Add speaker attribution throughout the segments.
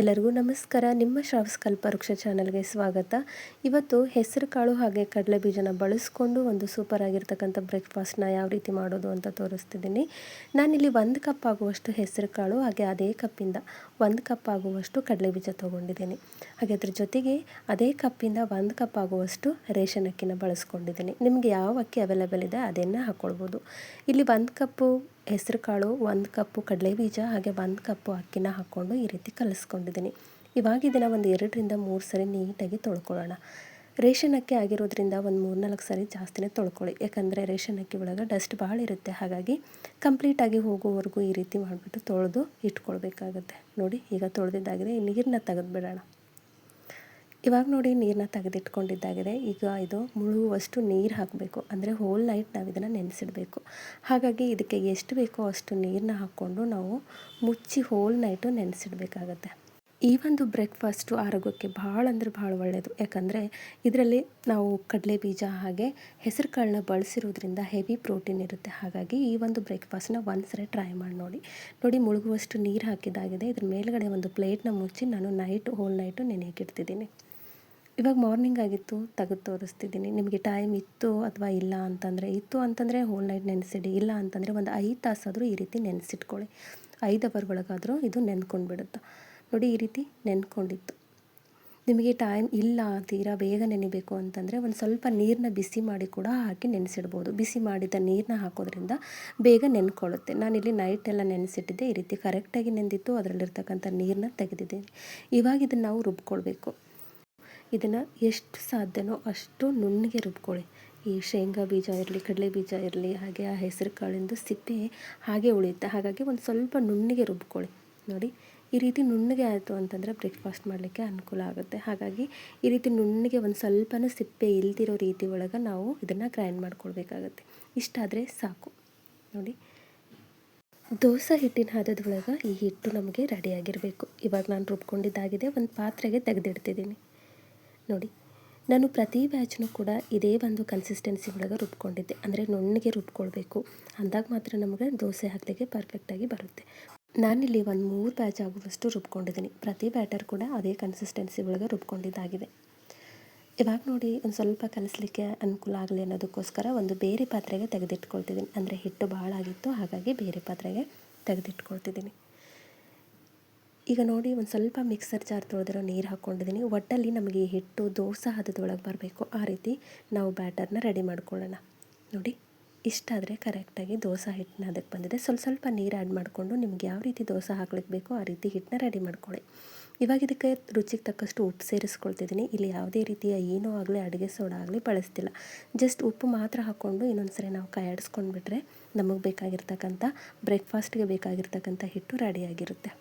Speaker 1: ಎಲ್ಲರಿಗೂ ನಮಸ್ಕಾರ. ನಿಮ್ಮ ಶ್ರಾವಸ್ಕಲ್ಪ ಕಲ್ಪವೃಕ್ಷ ಚಾನಲ್ಗೆ ಸ್ವಾಗತ. ಇವತ್ತು ಹೆಸರು ಕಾಳು ಹಾಗೆ ಕಡಲೆ ಬೀಜನ ಬಳಸ್ಕೊಂಡು ಒಂದು ಸೂಪರ್ ಆಗಿರ್ತಕ್ಕಂಥ ಬ್ರೇಕ್ಫಾಸ್ಟ್ನ ಯಾವ ರೀತಿ ಮಾಡೋದು ಅಂತ ತೋರಿಸ್ತಿದ್ದೀನಿ. ನಾನಿಲ್ಲಿ ಒಂದು ಕಪ್ ಆಗುವಷ್ಟು ಹೆಸರು ಕಾಳು, ಹಾಗೆ ಅದೇ ಕಪ್ಪಿಂದ ಒಂದು ಕಪ್ ಆಗುವಷ್ಟು ಕಡಲೆ ಬೀಜ ತೊಗೊಂಡಿದ್ದೀನಿ. ಹಾಗೆ ಅದ್ರ ಜೊತೆಗೆ ಅದೇ ಕಪ್ಪಿಂದ ಒಂದು ಕಪ್ ಆಗುವಷ್ಟು ರೇಷನ್ ಅಕ್ಕಿನ ಬಳಸ್ಕೊಂಡಿದ್ದೀನಿ. ನಿಮಗೆ ಯಾವ ಅಕ್ಕಿ ಅವೈಲೇಬಲ್ ಇದೆ ಅದನ್ನು ಹಾಕ್ಕೊಳ್ಬೋದು ಇಲ್ಲಿ ಒಂದು ಕಪ್ಪು ಹೆಸರು ಕಾಳು ಒಂದು ಕಪ್ಪು ಕಡಲೆ ಬೀಜ ಹಾಗೆ ಒಂದು ಕಪ್ಪು ಅಕ್ಕಿನ ಹಾಕ್ಕೊಂಡು ಈ ರೀತಿ ಕಲಿಸ್ಕೊಂಡಿದ್ದೀನಿ. ಇವಾಗ ಇದನ್ನು ಒಂದು ಎರಡರಿಂದ ಮೂರು ಸರಿ ನೀಟಾಗಿ ತೊಳ್ಕೊಳ್ಳೋಣ. ರೇಷನ್ ಅಕ್ಕಿ ಆಗಿರೋದ್ರಿಂದ ಒಂದು ಮೂರ್ನಾಲ್ಕು ಸರಿ ಜಾಸ್ತಿನೇ ತೊಳ್ಕೊಳ್ಳಿ. ಯಾಕಂದರೆ ರೇಷನ್ ಅಕ್ಕಿ ಒಳಗೆ ಡಸ್ಟ್ ಭಾಳ ಇರುತ್ತೆ. ಹಾಗಾಗಿ ಕಂಪ್ಲೀಟಾಗಿ ಹೋಗೋವರೆಗೂ ಈ ರೀತಿ ಮಾಡಿಬಿಟ್ಟು ತೊಳೆದು ಇಟ್ಕೊಳ್ಬೇಕಾಗುತ್ತೆ. ನೋಡಿ, ಈಗ ತೊಳೆದಿದ್ದಾಗಿದೆ. ಈ ನೀರನ್ನ ತೆಗೆದುಬಿಡೋಣ. ಇವಾಗ ನೋಡಿ ನೀರನ್ನ ತೆಗೆದಿಟ್ಕೊಂಡಿದ್ದಾಗಿದೆ. ಈಗ ಇದು ಮುಳುಗುವಷ್ಟು ನೀರು ಹಾಕಬೇಕು. ಅಂದರೆ ಹೋಲ್ ನೈಟ್ ನಾವು ಇದನ್ನು ನೆನೆಸಿಡಬೇಕು. ಹಾಗಾಗಿ ಇದಕ್ಕೆ ಎಷ್ಟು ಬೇಕೋ ಅಷ್ಟು ನೀರನ್ನ ಹಾಕ್ಕೊಂಡು ನಾವು ಮುಚ್ಚಿ ಹೋಲ್ ನೈಟು ನೆನೆಸಿಡಬೇಕಾಗತ್ತೆ. ಈ ಒಂದು ಬ್ರೇಕ್ಫಾಸ್ಟು ಆರೋಗ್ಯಕ್ಕೆ ಭಾಳ ಅಂದರೆ ಭಾಳ ಒಳ್ಳೆಯದು ಯಾಕಂದರೆ ಇದರಲ್ಲಿ ನಾವು ಕಡಲೆ ಬೀಜ ಹಾಗೆ ಹೆಸರು ಕಾಳನ್ನ ಬಳಸಿರೋದ್ರಿಂದ ಹೆವಿ ಪ್ರೋಟೀನ್ ಇರುತ್ತೆ. ಹಾಗಾಗಿ ಈ ಒಂದು ಬ್ರೇಕ್ಫಾಸ್ಟ್ನ ಒಂದ್ಸರಿ ಟ್ರೈ ಮಾಡಿ ನೋಡಿ. ನೋಡಿ ಮುಳುಗುವಷ್ಟು ನೀರು ಹಾಕಿದ್ದಾಗಿದೆ. ಇದ್ರ ಮೇಲ್ಗಡೆ ಒಂದು ಪ್ಲೇಟ್ನ ಮುಚ್ಚಿ ನಾನು ನೈಟ್ ಹೋಲ್ ನೈಟು ನೆನೆಯಕ್ಕಿಡ್ತಿದ್ದೀನಿ ಇವಾಗ ಮಾರ್ನಿಂಗ್ ಆಗಿತ್ತು, ತೆಗೆದು ತೋರಿಸ್ತಿದ್ದೀನಿ. ನಿಮಗೆ ಟೈಮ್ ಇತ್ತು ಅಥವಾ ಇಲ್ಲ ಅಂತಂದರೆ, ಇತ್ತು ಅಂತಂದರೆ ಹೋಲ್ ನೈಟ್ ನೆನೆಸಿಡಿ. ಇಲ್ಲ ಅಂತಂದರೆ ಒಂದು ಐದು ತಾಸಾದರೂ ಈ ರೀತಿ ನೆನೆಸಿಟ್ಕೊಳ್ಳಿ. ಐದು ಅವರ್ ಒಳಗಾದರೂ ಇದು ನೆನ್ಕೊಂಡು ಬಿಡುತ್ತೆ ನೋಡಿ ಈ ರೀತಿ ನೆನ್ಕೊಂಡಿತ್ತು. ನಿಮಗೆ ಟೈಮ್ ಇಲ್ಲ ತೀರಾ ಬೇಗ ನೆನಿಬೇಕು ಅಂತಂದರೆ ಒಂದು ಸ್ವಲ್ಪ ನೀರನ್ನ ಬಿಸಿ ಮಾಡಿ ಕೂಡ ಹಾಕಿ ನೆನೆಸಿಡ್ಬೋದು. ಬಿಸಿ ಮಾಡಿದ ನೀರನ್ನ ಹಾಕೋದ್ರಿಂದ ಬೇಗ ನೆನ್ಕೊಳ್ಳುತ್ತೆ. ನಾನಿಲ್ಲಿ ನೈಟ್ ಎಲ್ಲ ನೆನೆಸಿಟ್ಟಿದ್ದೆ, ಈ ರೀತಿ ಕರೆಕ್ಟಾಗಿ ನೆಂದಿತ್ತು, ಅದರಲ್ಲಿರ್ತಕ್ಕಂಥ ನೀರನ್ನ ತೆಗೆದಿದ್ದೀನಿ. ಇವಾಗ ಇದನ್ನು ನಾವು ರುಬ್ಕೊಳ್ಬೇಕು. ಇದನ್ನು ಎಷ್ಟು ಸಾಧ್ಯನೋ ಅಷ್ಟು ನುಣ್ಣಗೆ ರುಬ್ಕೊಳ್ಳಿ. ಈ ಶೇಂಗಾ ಬೀಜ ಇರಲಿ, ಕಡಲೆ ಬೀಜ ಇರಲಿ, ಹಾಗೆ ಆ ಹೆಸರು ಕಾಳಿಂದು ಸಿಪ್ಪೆ ಹಾಗೆ ಉಳಿಯುತ್ತೆ. ಹಾಗಾಗಿ ಒಂದು ಸ್ವಲ್ಪ ನುಣ್ಣಗೆ ರುಬ್ಕೊಳ್ಳಿ. ನೋಡಿ, ಈ ರೀತಿ ನುಣ್ಣಗೆ ಆಯಿತು ಅಂತಂದರೆ ಬ್ರೇಕ್ಫಾಸ್ಟ್ ಮಾಡಲಿಕ್ಕೆ ಅನುಕೂಲ ಆಗುತ್ತೆ. ಹಾಗಾಗಿ ಈ ರೀತಿ ನುಣ್ಣಗೆ ಒಂದು ಸ್ವಲ್ಪನೂ ಸಿಪ್ಪೆ ಇಲ್ದಿರೋ ರೀತಿ ಒಳಗೆ ನಾವು ಇದನ್ನು ಗ್ರೈಂಡ್ ಮಾಡ್ಕೊಳ್ಬೇಕಾಗತ್ತೆ. ಇಷ್ಟಾದರೆ ಸಾಕು. ನೋಡಿ, ದೋಸೆ ಹಿಟ್ಟಿನ ಹಾದದೊಳಗೆ ಈ ಹಿಟ್ಟು ನಮಗೆ ರೆಡಿಯಾಗಿರಬೇಕು ಇವಾಗ ನಾನು ರುಬ್ಕೊಂಡಿದ್ದಾಗಿದೆ, ಒಂದು ಪಾತ್ರೆಗೆ ತೆಗೆದಿಡ್ತಿದ್ದೀನಿ. ನೋಡಿ, ನಾನು ಪ್ರತಿ ಬ್ಯಾಚ್ನೂ ಕೂಡ ಇದೇ ಒಂದು ಕನ್ಸಿಸ್ಟೆನ್ಸಿ ಒಳಗೆ ರುಬ್ಕೊಂಡಿದ್ದೆ. ಅಂದರೆ ನುಣ್ಣಗೆ ರುಬ್ಕೊಳ್ಬೇಕು. ಅಂದಾಗ ಮಾತ್ರ ನಮಗೆ ದೋಸೆ ಹಾಕ್ಲಿಕ್ಕೆ ಪರ್ಫೆಕ್ಟಾಗಿ ಬರುತ್ತೆ. ನಾನಿಲ್ಲಿ ಒಂದು ಮೂರು ಬ್ಯಾಚ್ ಆಗುವಷ್ಟು ರುಬ್ಕೊಂಡಿದ್ದೀನಿ. ಪ್ರತಿ ಬ್ಯಾಟರ್ ಕೂಡ ಅದೇ ಕನ್ಸಿಸ್ಟೆನ್ಸಿ ಒಳಗೆ ರುಬ್ಕೊಂಡಿದ್ದಾಗಿದೆ ಇವಾಗ ನೋಡಿ, ಒಂದು ಸ್ವಲ್ಪ ಕಲಿಸ್ಲಿಕ್ಕೆ ಅನುಕೂಲ ಆಗಲಿ ಅನ್ನೋದಕ್ಕೋಸ್ಕರ ಒಂದು ಬೇರೆ ಪಾತ್ರೆಗೆ ತೆಗೆದಿಟ್ಕೊಳ್ತಿದ್ದೀನಿ. ಅಂದರೆ ಹಿಟ್ಟು ಭಾಳ ಆಗಿತ್ತು ಹಾಗಾಗಿ ಬೇರೆ ಪಾತ್ರೆಗೆ ತೆಗೆದಿಟ್ಕೊಳ್ತಿದ್ದೀನಿ. ಈಗ ನೋಡಿ ಒಂದು ಸ್ವಲ್ಪ ಮಿಕ್ಸರ್ ಜಾರ್ ತೊಳೆದಿರೋ ನೀರು ಹಾಕ್ಕೊಂಡಿದ್ದೀನಿ ಒಟ್ಟಲ್ಲಿ ನಮಗೆ ಹಿಟ್ಟು, ದೋಸೆ ಹದದೊಳಗೆ ಬರಬೇಕು. ಆ ರೀತಿ ನಾವು ಬ್ಯಾಟರ್ನ ರೆಡಿ ಮಾಡ್ಕೊಳ್ಳೋಣ. ನೋಡಿ ಇಷ್ಟಾದರೆ ಕರೆಕ್ಟಾಗಿ ದೋಸೆ ಹಿಟ್ಟನ್ನ ಅದಕ್ಕೆ ಬಂದಿದೆ. ಸ್ವಲ್ಪ ಸ್ವಲ್ಪ ನೀರು ಆ್ಯಡ್ ಮಾಡಿಕೊಂಡು ನಿಮ್ಗೆ ಯಾವ ರೀತಿ ದೋಸೆ ಹಾಕ್ಲಿಕ್ಕೆ ಬೇಕೋ ಆ ರೀತಿ ಹಿಟ್ಟನ್ನ ರೆಡಿ ಮಾಡ್ಕೊಳ್ಳಿ. ಇವಾಗ ಇದಕ್ಕೆ ರುಚಿಗೆ ತಕ್ಕಷ್ಟು ಉಪ್ಪು ಸೇರಿಸ್ಕೊಳ್ತಿದ್ದೀನಿ ಇಲ್ಲಿ ಯಾವುದೇ ರೀತಿಯ ಏನೂ ಆಗಲಿ, ಅಡುಗೆ ಸೋಡಾ ಆಗಲಿ ಬಳಸ್ತಿಲ್ಲ. ಜಸ್ಟ್ ಉಪ್ಪು ಮಾತ್ರ ಹಾಕ್ಕೊಂಡು ಇನ್ನೊಂದು ಸರಿ ನಾವು ಕೈ ಆಡಿಸ್ಕೊಂಡ್ಬಿಟ್ರೆ ನಮಗೆ ಬೇಕಾಗಿರ್ತಕ್ಕಂಥ ಬ್ರೇಕ್ಫಾಸ್ಟ್ಗೆ ಬೇಕಾಗಿರ್ತಕ್ಕಂಥ ಹಿಟ್ಟು ರೆಡಿಯಾಗಿರುತ್ತೆ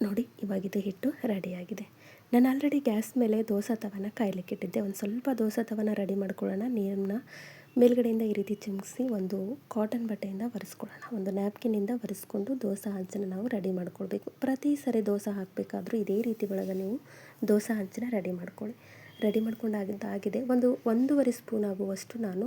Speaker 1: ನೋಡಿ ಇವಾಗಿದು ಹಿಟ್ಟು ರೆಡಿಯಾಗಿದೆ. ನಾನು ಆಲ್ರೆಡಿ ಗ್ಯಾಸ್ ಮೇಲೆ ದೋಸೆ ತವನ ಕಾಯ್ಲಿಕ್ಕಿಟ್ಟಿದ್ದೆ ಒಂದು ಸ್ವಲ್ಪ ದೋಸೆ ತವನ ರೆಡಿ ಮಾಡ್ಕೊಳ್ಳೋಣ. ನೀರನ್ನ ಮೇಲ್ಗಡೆಯಿಂದ ಈ ರೀತಿ ಚಿಮ್ಕಿಸಿ ಒಂದು ಕಾಟನ್ ಬಟ್ಟೆಯಿಂದ ಒರೆಸ್ಕೊಳ್ಳೋಣ. ಒಂದು ನ್ಯಾಪ್ಕಿನಿಂದ ಒರೆಸ್ಕೊಂಡು ದೋಸೆ ಹಂಚನ್ನು ನಾವು ರೆಡಿ ಮಾಡ್ಕೊಳ್ಬೇಕು. ಪ್ರತಿ ಸರಿ ದೋಸೆ ಹಾಕಬೇಕಾದ್ರೂ ಇದೇ ರೀತಿ ಒಳಗೆ ನೀವು ದೋಸೆ ಹಂಚನ್ನ ರೆಡಿ ಮಾಡ್ಕೊಳ್ಳಿ. ರೆಡಿ ಮಾಡ್ಕೊಂಡಾಗಿದ್ದ ಆಗಿದೆ. ಒಂದು ಒಂದೂವರೆ ಸ್ಪೂನ್ ಆಗುವಷ್ಟು ನಾನು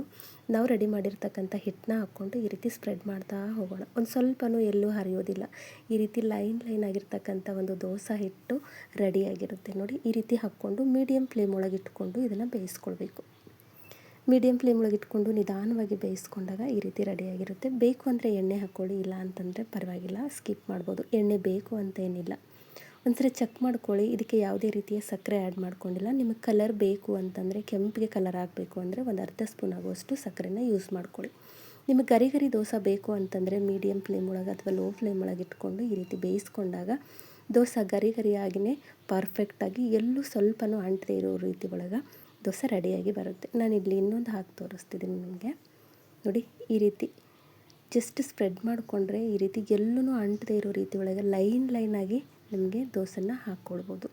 Speaker 1: ನಾವು ರೆಡಿ ಮಾಡಿರ್ತಕ್ಕಂಥ ಹಿಟ್ಟನ್ನ ಹಾಕ್ಕೊಂಡು ಈ ರೀತಿ ಸ್ಪ್ರೆಡ್ ಮಾಡ್ತಾ ಹೋಗೋಣ. ಒಂದು ಸ್ವಲ್ಪನೂ ಎಲ್ಲೂ ಹರಿಯೋದಿಲ್ಲ. ಈ ರೀತಿ ಲೈನ್ ಲೈನ್ ಆಗಿರ್ತಕ್ಕಂಥ ಒಂದು ದೋಸೆ ಹಿಟ್ಟು ರೆಡಿಯಾಗಿರುತ್ತೆ ನೋಡಿ, ಈ ರೀತಿ ಹಾಕ್ಕೊಂಡು ಮೀಡಿಯಮ್ ಫ್ಲೇಮ್ ಒಳಗೆ ಇಟ್ಕೊಂಡು ಇದನ್ನು ಬೇಯಿಸ್ಕೊಳ್ಬೇಕು. ಮೀಡಿಯಮ್ ಫ್ಲೇಮ್ ಒಳಗೆ ಇಟ್ಕೊಂಡು ನಿಧಾನವಾಗಿ ಬೇಯಿಸ್ಕೊಂಡಾಗ ಈ ರೀತಿ ರೆಡಿಯಾಗಿರುತ್ತೆ ಬೇಕು ಅಂದರೆ ಎಣ್ಣೆ ಹಾಕ್ಕೊಳ್ಳಿ ಇಲ್ಲ ಅಂತಂದರೆ ಪರವಾಗಿಲ್ಲ, ಸ್ಕಿಪ್ ಮಾಡ್ಬೋದು. ಎಣ್ಣೆ ಬೇಕು ಅಂತ ಏನಿಲ್ಲ. ಒಂದ್ಸರಿ ಚೆಕ್ ಮಾಡ್ಕೊಳ್ಳಿ, ಇದಕ್ಕೆ ಯಾವುದೇ ರೀತಿಯ ಸಕ್ಕರೆ ಆ್ಯಡ್ ಮಾಡ್ಕೊಂಡಿಲ್ಲ. ನಿಮಗೆ ಕಲರ್ ಬೇಕು ಅಂತಂದರೆ, ಕೆಂಪಿಗೆ ಕಲರ್ ಆಗಬೇಕು ಅಂದರೆ ಒಂದು ಅರ್ಧ ಸ್ಪೂನ್ ಆಗುವಷ್ಟು ಸಕ್ಕರೆನ ಯೂಸ್ ಮಾಡ್ಕೊಳ್ಳಿ. ನಿಮಗೆ ಗರಿ ಗರಿ ದೋಸೆ ಬೇಕು ಅಂತಂದರೆ ಮೀಡಿಯಮ್ ಫ್ಲೇಮ್ ಒಳಗೆ ಅಥವಾ ಲೋ ಫ್ಲೇಮ್ ಒಳಗೆ ಇಟ್ಕೊಂಡು ಈ ರೀತಿ ಬೇಯಿಸ್ಕೊಂಡಾಗ ದೋಸೆ ಗರಿ ಗರಿಯಾಗಿಯೇ ಪರ್ಫೆಕ್ಟಾಗಿ ಎಲ್ಲೂ ಸ್ವಲ್ಪನೂ ಅಂಟದೇ ಇರೋ ರೀತಿ ಒಳಗೆ ದೋಸೆ ರೆಡಿಯಾಗಿ ಬರುತ್ತೆ. ನಾನು ಇಲ್ಲಿ ಇನ್ನೊಂದು ಹಾಕಿ ತೋರಿಸ್ತಿದ್ದೀನಿ ನಿಮಗೆ. ನೋಡಿ, ಈ ರೀತಿ ಜಸ್ಟ್ ಸ್ಪ್ರೆಡ್ ಮಾಡಿಕೊಂಡ್ರೆ ಈ ರೀತಿ ಎಲ್ಲೂ ಅಂಟದೇ ಇರೋ ರೀತಿ ಒಳಗೆ ಲೈನ್ ಲೈನಾಗಿ ನಿಮಗೆ ದೋಸೆನ ಹಾಕ್ಕೊಳ್ಬೋದು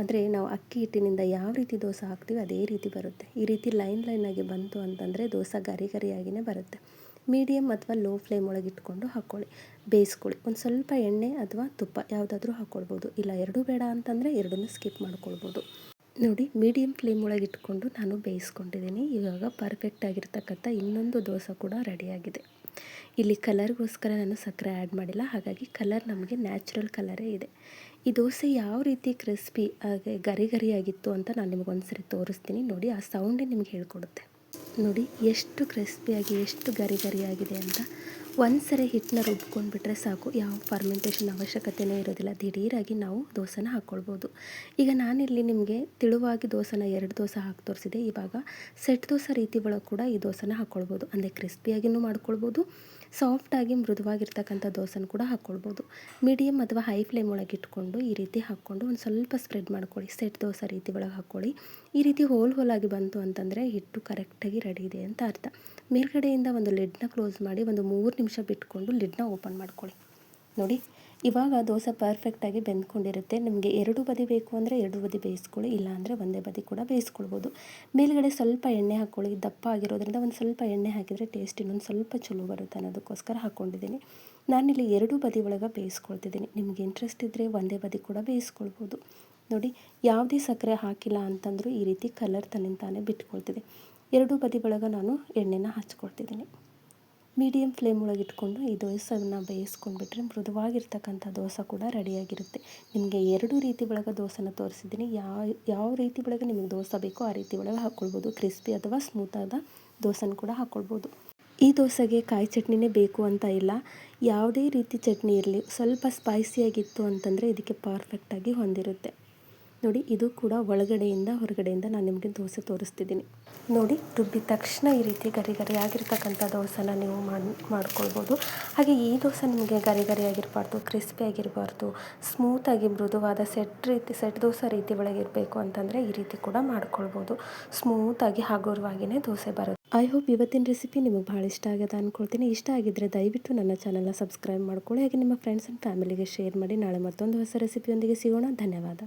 Speaker 1: ಅಂದರೆ ನಾವು ಅಕ್ಕಿ ಹಿಟ್ಟಿನಿಂದ ಯಾವ ರೀತಿ ದೋಸೆ ಹಾಕ್ತೀವಿ ಅದೇ ರೀತಿ ಬರುತ್ತೆ. ಈ ರೀತಿ ಲೈನ್ ಲೈನಾಗಿ ಬಂತು ಅಂತಂದರೆ ದೋಸೆ ಗರಿ ಗರಿಯಾಗಿಯೇ ಬರುತ್ತೆ. ಮೀಡಿಯಮ್ ಅಥವಾ ಲೋ ಫ್ಲೇಮ್ ಒಳಗೆ ಇಟ್ಕೊಂಡು ಹಾಕ್ಕೊಳ್ಳಿ ಬೇಯಿಸ್ಕೊಳ್ಳಿ. ಒಂದು ಸ್ವಲ್ಪ ಎಣ್ಣೆ ಅಥವಾ ತುಪ್ಪ ಯಾವುದಾದ್ರೂ ಹಾಕ್ಕೊಳ್ಬೋದು ಇಲ್ಲ ಎರಡೂ ಬೇಡ ಅಂತಂದರೆ ಎರಡನ್ನೂ ಸ್ಕಿಪ್ ಮಾಡ್ಕೊಳ್ಬೋದು. ನೋಡಿ ಮೀಡಿಯಮ್ ಫ್ಲೇಮ್ ಒಳಗೆ ಇಟ್ಕೊಂಡು ನಾನು ಬೇಯಿಸ್ಕೊಂಡಿದ್ದೀನಿ. ಇವಾಗ ಪರ್ಫೆಕ್ಟ್ ಆಗಿರ್ತಕ್ಕಂಥ ಇನ್ನೊಂದು ದೋಸೆ ಕೂಡ ರೆಡಿಯಾಗಿದೆ ಇಲ್ಲಿ ಕಲರ್ಗೋಸ್ಕರ ನಾನು ಸಕ್ಕರೆ ಆ್ಯಡ್ ಮಾಡಿಲ್ಲ, ಹಾಗಾಗಿ ಕಲರ್ ನಮಗೆ ನ್ಯಾಚುರಲ್ ಕಲರೇ ಇದೆ. ಈ ದೋಸೆ ಯಾವ ರೀತಿ ಕ್ರಿಸ್ಪಿ ಹಾಗೆ ಗರಿ ಗರಿಯಾಗಿತ್ತು ಅಂತ ನಾನು ನಿಮಗೆ ಒಂದ್ಸರಿ ತೋರಿಸ್ತೀನಿ. ನೋಡಿ, ಆ ಸೌಂಡೇ ನಿಮ್ಗೆ ಹೇಳ್ಕೊಡುತ್ತೆ. ನೋಡಿ, ಎಷ್ಟು ಕ್ರಿಸ್ಪಿಯಾಗಿ, ಎಷ್ಟು ಗರಿ ಗರಿಯಾಗಿದೆ ಅಂತ ಒಂದ್ಸರಿ ಹಿಟ್ಟನ್ನ ರುಬ್ಕೊಂಡ್ಬಿಟ್ರೆ ಸಾಕು. ಯಾವ ಫರ್ಮೆಂಟೇಷನ್ ಅವಶ್ಯಕತೆಯೇ ಇರೋದಿಲ್ಲ. ದಿಢೀರಾಗಿ ನಾವು ದೋಸೆನ ಹಾಕ್ಕೊಳ್ಬೋದು ಈಗ ನಾನಿಲ್ಲಿ ನಿಮಗೆ ತಿಳುವಾಗಿ ದೋಸೆನ ಎರಡು ದೋಸೆ ಹಾಕಿ ತೋರಿಸಿದೆ. ಇವಾಗ ಸೆಟ್ ದೋಸೆ ರೀತಿ ಒಳಗೆ ಕೂಡ ಈ ದೋಸೆನ ಹಾಕ್ಕೊಳ್ಬೋದು ಅಂದರೆ ಕ್ರಿಸ್ಪಿಯಾಗಿಯೂ ಮಾಡ್ಕೊಳ್ಬೋದು. ಸಾಫ್ಟಾಗಿ ಮೃದುವಾಗಿರ್ತಕ್ಕಂಥ ದೋಸೆನ ಕೂಡ ಹಾಕ್ಕೊಳ್ಬೋದು. ಮೀಡಿಯಮ್ ಅಥವಾ ಹೈ ಫ್ಲೇಮ್ ಒಳಗೆ ಇಟ್ಕೊಂಡು ಈ ರೀತಿ ಹಾಕ್ಕೊಂಡು ಒಂದು ಸ್ವಲ್ಪ ಸ್ಪ್ರೆಡ್ ಮಾಡ್ಕೊಳ್ಳಿ. ಸೆಟ್ ದೋಸೆ ರೀತಿ ಒಳಗೆ ಹಾಕ್ಕೊಳ್ಳಿ. ಈ ರೀತಿ ಹೋಲ್ ಹೋಲಾಗಿ ಬಂತು ಅಂತಂದರೆ ಹಿಟ್ಟು ಕರೆಕ್ಟಾಗಿ ರೆಡಿ ಇದೆ ಅಂತ ಅರ್ಥ. ಮೇಲ್ಗಡೆಯಿಂದ ಒಂದು ಲಿಡ್ನ ಕ್ಲೋಸ್ ಮಾಡಿ ಒಂದು ಮೂರು ನಿಮಿಷ ಬಿಟ್ಕೊಂಡು ಲಿಡ್ನ ಓಪನ್ ಮಾಡ್ಕೊಳ್ಳಿ. ನೋಡಿ. ಇವಾಗ ದೋಸೆ ಪರ್ಫೆಕ್ಟಾಗಿ ಬೆಂದ್ಕೊಂಡಿರುತ್ತೆ. ನಿಮಗೆ ಎರಡು ಬದಿ ಬೇಕು ಅಂದರೆ ಎರಡು ಬದಿ ಬೇಯಿಸ್ಕೊಳ್ಳಿ ಇಲ್ಲಾಂದರೆ ಒಂದೇ ಬದಿ ಕೂಡ ಬೇಯಿಸ್ಕೊಳ್ಬೋದು. ಮೇಲುಗಡೆ ಸ್ವಲ್ಪ ಎಣ್ಣೆ ಹಾಕ್ಕೊಳ್ಳಿ. ದಪ್ಪ ಆಗಿರೋದ್ರಿಂದ ಒಂದು ಸ್ವಲ್ಪ ಎಣ್ಣೆ ಹಾಕಿದರೆ ಟೇಸ್ಟ್ ಇನ್ನೊಂದು ಸ್ವಲ್ಪ ಚಲೋ ಬರುತ್ತೆ ಅನ್ನೋದಕ್ಕೋಸ್ಕರ ಹಾಕ್ಕೊಂಡಿದ್ದೀನಿ. ನಾನಿಲ್ಲಿ ಎರಡು ಬದಿ ಒಳಗೆ ಬೇಯಿಸ್ಕೊಳ್ತಿದ್ದೀನಿ. ನಿಮಗೆ ಇಂಟ್ರೆಸ್ಟ್ ಇದ್ದರೆ ಒಂದೇ ಬದಿ ಕೂಡ ಬೇಯಿಸ್ಕೊಳ್ಬೋದು. ನೋಡಿ, ಯಾವುದೇ ಸಕ್ಕರೆ ಹಾಕಿಲ್ಲ ಅಂತಂದರೂ ಈ ರೀತಿ ಕಲರ್ ತನ್ನಿಂತಾನೆ ಬಿಟ್ಕೊಳ್ತಿದೆ. ಎರಡು ಬದಿ ಒಳಗೆ ನಾನು ಎಣ್ಣೆನ ಹಚ್ಕೊಳ್ತಿದ್ದೀನಿ. ಮೀಡಿಯಮ್ ಫ್ಲೇಮ್ ಒಳಗೆ ಇಟ್ಕೊಂಡು ಈ ದೋಸೆನ ಬೇಯಿಸ್ಕೊಂಡ್ಬಿಟ್ರೆ ಮೃದುವಾಗಿರ್ತಕ್ಕಂಥ ದೋಸೆ ಕೂಡ ರೆಡಿಯಾಗಿರುತ್ತೆ. ನಿಮಗೆ ಎರಡು ರೀತಿ ಒಳಗೆ ದೋಸೆನ ತೋರಿಸಿದ್ದೀನಿ. ಯಾವ ಯಾವ ರೀತಿ ಒಳಗೆ ನಿಮಗೆ ದೋಸೆ ಬೇಕೋ ಆ ರೀತಿ ಒಳಗೆ ಹಾಕ್ಕೊಳ್ಬೋದು. ಕ್ರಿಸ್ಪಿ ಅಥವಾ ಸ್ಮೂತಾದ ದೋಸೆನ ಕೂಡ ಹಾಕ್ಕೊಳ್ಬೋದು. ಈ ದೋಸೆಗೆ ಕಾಯಿ ಚಟ್ನಿನೇ ಬೇಕು ಅಂತ ಇಲ್ಲ. ಯಾವುದೇ ರೀತಿ ಚಟ್ನಿ ಇರಲಿ, ಸ್ವಲ್ಪ ಸ್ಪೈಸಿಯಾಗಿತ್ತು ಅಂತಂದರೆ ಇದಕ್ಕೆ ಪರ್ಫೆಕ್ಟಾಗಿ ಹೊಂದಿರುತ್ತೆ. ನೋಡಿ, ಇದು ಕೂಡ ಒಳಗಡೆಯಿಂದ ಹೊರಗಡೆಯಿಂದ ನಾನು ನಿಮಗೆ ದೋಸೆ ತೋರಿಸ್ತಿದ್ದೀನಿ. ನೋಡಿ, ರುಬ್ಬಿದ ತಕ್ಷಣ ಈ ರೀತಿ ಗರಿ ಗರಿ ಆಗಿರ್ತಕ್ಕಂಥ ದೋಸೆನ ನೀವು ಮಾಡಿ, ಮಾಡ್ಕೊಳ್ಬೋದು. ಹಾಗೆ ಈ ದೋಸೆ ನಿಮಗೆ ಗರಿ ಗರಿ ಆಗಿರಬಾರ್ದು ಕ್ರಿಸ್ಪಿ ಆಗಿರಬಾರ್ದು ಸ್ಮೂತಾಗಿ ಮೃದುವಾದ ಸೆಟ್ ರೀತಿ, ಸೆಟ್ ದೋಸೆ ರೀತಿ ಒಳಗಿರಬೇಕು ಅಂತಂದರೆ ಈ ರೀತಿ ಕೂಡ ಮಾಡ್ಕೊಳ್ಬೋದು. ಸ್ಮೂತಾಗಿ ಹಗುರವಾಗಿಯೇ ದೋಸೆ ಬರುತ್ತೆ. ಐ ಹೋಪ್ ಇವತ್ತಿನ ರೆಸಿಪಿ ನಿಮಗೆ ಭಾಳ ಇಷ್ಟ ಆಗಿದೆ ಅಂದ್ಕೊಳ್ತೀನಿ ಇಷ್ಟ ಆಗಿದ್ದರೆ ದಯವಿಟ್ಟು ನನ್ನ ಚಾನಲ್ನ ಸಬ್ಸ್ಕ್ರೈಬ್ ಮಾಡ್ಕೊಳ್ಳಿ. ಹಾಗೆ ನಿಮ್ಮ ಫ್ರೆಂಡ್ಸ್ ಆ್ಯಂಡ್ ಫ್ಯಾಮಿಲಿಗೆ ಶೇರ್ ಮಾಡಿ. ನಾಳೆ ಮತ್ತೊಂದು ಹೊಸ ರೆಸಿಪಿಯೊಂದಿಗೆ ಸಿಗೋಣ. ಧನ್ಯವಾದ.